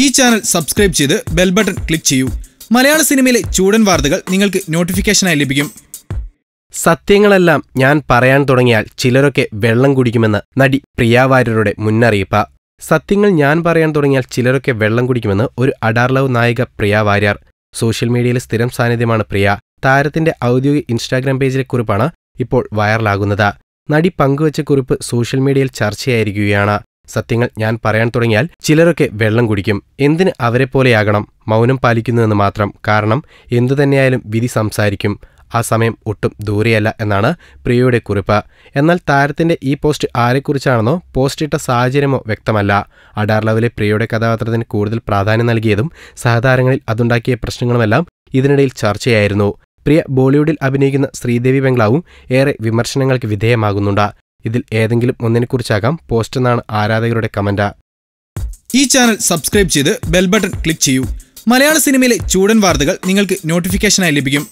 ഈ channel subscribe ചെയ്ത് bell button click ചെയ്യൂ. മലയാള സിനിമയിലെ ചൂടൻ വാർത്തകൾ നിങ്ങൾക്ക് നോട്ടിഫിക്കേഷനായി ലഭിക്കും. സത്യങ്ങളെല്ലാം ഞാൻ പറയാൻ തുടങ്ങിയാൽ ചിലരൊക്കെ വെള്ളം കുടിക്കുമെന്ന് നടി പ്രിയ മുന്നറിയിപ്പ. സത്യങ്ങൾ ഞാൻ പറയാൻ തുടങ്ങിയാൽ ചിലരൊക്കെ വെള്ളം കുടിക്കുമെന്ന് ഒരു അഡാർ ലവ് നായിക പ്രിയ വാര്യർ. സോഷ്യൽ മീഡിയയിലെ സ്ഥിരം സാന്നിധ്യമാണ് പ്രിയ. താരത്തിന്റെ ഔദ്യോഗിക ഇൻസ്റ്റാഗ്രാം പേജിലെ കുറിപ്പാണ് ഇപ്പോൾ വൈറലാകുന്നത്. നടി പങ്കുവച്ച കുറിപ്പ് സോഷ്യൽ മീഡിയയിൽ ചർച്ചയായിരിക്കുകയാണ്. സത്യങ്ങൾ ഞാൻ പറയാൻ തുടങ്ങിയാൽ ചിലരൊക്കെ വെള്ളം കുടിക്കും. എന്തിന് അവരെപ്പോലെയാകണം മൗനം പാലിക്കുന്നതെന്ന് മാത്രം? കാരണം എന്തു തന്നെയായാലും വിധി സംസാരിക്കും. ആ സമയം ഒട്ടും ദൂരെയല്ല എന്നാണ് പ്രിയയുടെ കുറിപ്പ്. എന്നാൽ താരത്തിന്റെ ഈ പോസ്റ്റ് ആരെക്കുറിച്ചാണെന്നോ പോസ്റ്റ് ഇട്ട സാഹചര്യമോ വ്യക്തമല്ല. അഡാർ ലവിലെ പ്രിയയുടെ കഥാപാത്രത്തിന് കൂടുതൽ പ്രാധാന്യം നൽകിയതും സഹതാരങ്ങളിൽ അതുണ്ടാക്കിയ പ്രശ്നങ്ങളുമെല്ലാം ഇതിനിടയിൽ ചർച്ചയായിരുന്നു. പ്രിയ ബോളിവുഡിൽ അഭിനയിക്കുന്ന ശ്രീദേവി ബംഗ്ലാവും ഏറെ വിമർശനങ്ങൾക്ക് വിധേയമാകുന്നുണ്ട്. ഇതിൽ ഏതെങ്കിലും ഒന്നിനെക്കുറിച്ചാകാം പോസ്റ്റ് എന്നാണ് ആരാധകരുടെ കമന്റ്. ഈ ചാനൽ സബ്സ്ക്രൈബ് ചെയ്ത് ബെൽ ബട്ടൺ ക്ലിക്ക് ചെയ്യൂ. മലയാള സിനിമയിലെ ചൂടൻ വാർത്തകൾ നിങ്ങൾക്ക് നോട്ടിഫിക്കേഷനായി ലഭിക്കും.